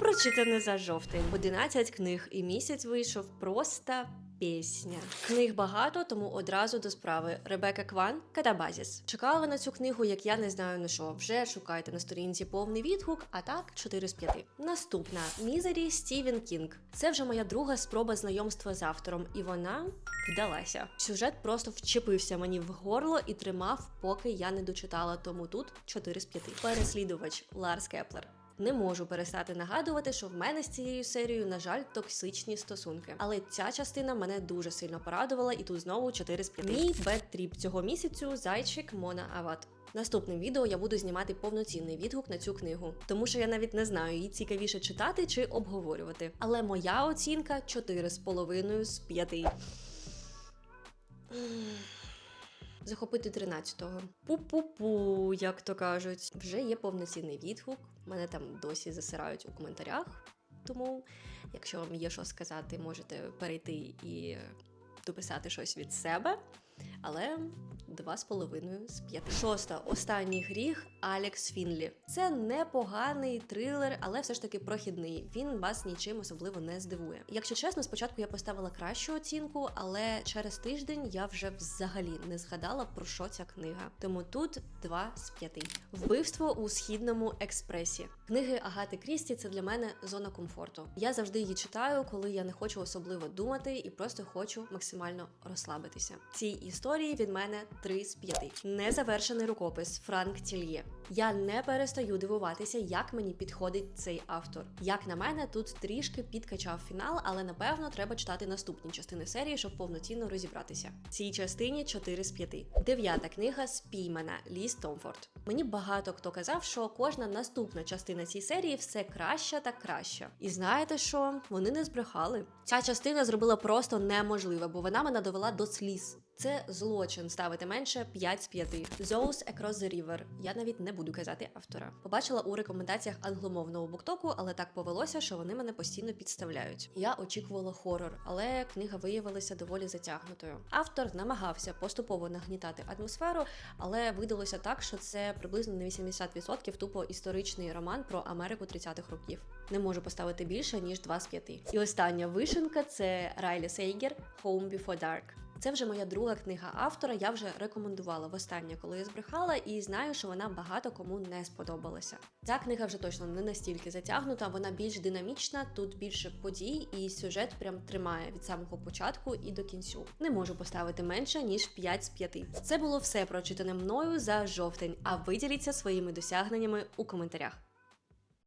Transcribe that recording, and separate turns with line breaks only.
Прочитане за жовтень. 11 книг і місяць вийшов просто пісня. Книг багато, тому одразу до справи. Ребека Кван Катабазіс. Чекала на цю книгу, як я не знаю на що. Вже шукайте на сторінці повний відгук, а так 4 з 5. Наступна Мізері Стівен Кінг. Це вже моя друга спроба знайомства з автором, і вона вдалася. Сюжет просто вчепився мені в горло і тримав, поки я не дочитала. Тому тут 4 з 5. Переслідувач Ларс Кеплер. Не можу перестати нагадувати, що в мене з цією серією, на жаль, токсичні стосунки. Але ця частина мене дуже сильно порадувала, і тут знову 4 з 5. Мій бет-тріп цього місяцю зайчик Мона Ават. Наступним відео я буду знімати повноцінний відгук на цю книгу, тому що я навіть не знаю, її цікавіше читати чи обговорювати. Але моя оцінка 4,5 з 5. Захопити 13-го. Пу-пу-пу, як то кажуть. Вже є повноцінний відгук. Мене там досі засирають у коментарях. Тому, якщо вам є що сказати, можете перейти і дописати щось від себе. Але два з половиною з п'яти. Шоста останній гріх Алекс Фінлі. Це непоганий трилер, але все ж таки прохідний. Він вас нічим особливо не здивує. Якщо чесно, спочатку я поставила кращу оцінку, але через тиждень я вже взагалі не згадала про що ця книга. Тому тут два з п'яти. Вбивство у східному експресі. Книги Агати Крісті це для мене зона комфорту. Я завжди її читаю, коли я не хочу особливо думати і просто хочу максимально розслабитися. Цій історії від мене 3 з 5. Незавершений рукопис Франк Тільє. Я не перестаю дивуватися, як мені підходить цей автор. Як на мене, тут трішки підкачав фінал, але напевно треба читати наступні частини серії, щоб повноцінно розібратися. Цій частині 4 з 5. Дев'ята книга Спіймана Ліс Томфорд. Мені багато хто казав, що кожна наступна частина цієї серії все краща та краща. І знаєте що? Вони не збрехали. Ця частина зробила просто неможливе, бо вона мене довела до сліз. Це злочин ставити менше 5 з 5. Those Across the River. Я навіть не буду казати автора. Побачила у рекомендаціях англомовного буктоку, але так повелося, що вони мене постійно підставляють. Я очікувала хорор, але книга виявилася доволі затягнутою. Автор намагався поступово нагнітати атмосферу, але видалося так, що це приблизно на 80% тупо історичний роман про Америку 30-х років. Не можу поставити більше ніж 2 з 5. І остання вишенка це Райлі Сейгер Home Before Dark. Це вже моя друга книга автора. Я вже рекомендувала востаннє, коли я збрехала, і знаю, що вона багато кому не сподобалася. Ця книга вже точно не настільки затягнута, вона більш динамічна, тут більше подій, і сюжет прям тримає від самого початку і до кінцю. Не можу поставити менше ніж 5 з 5. Це було все прочитане мною за жовтень. А ви діліться своїми досягненнями у коментарях.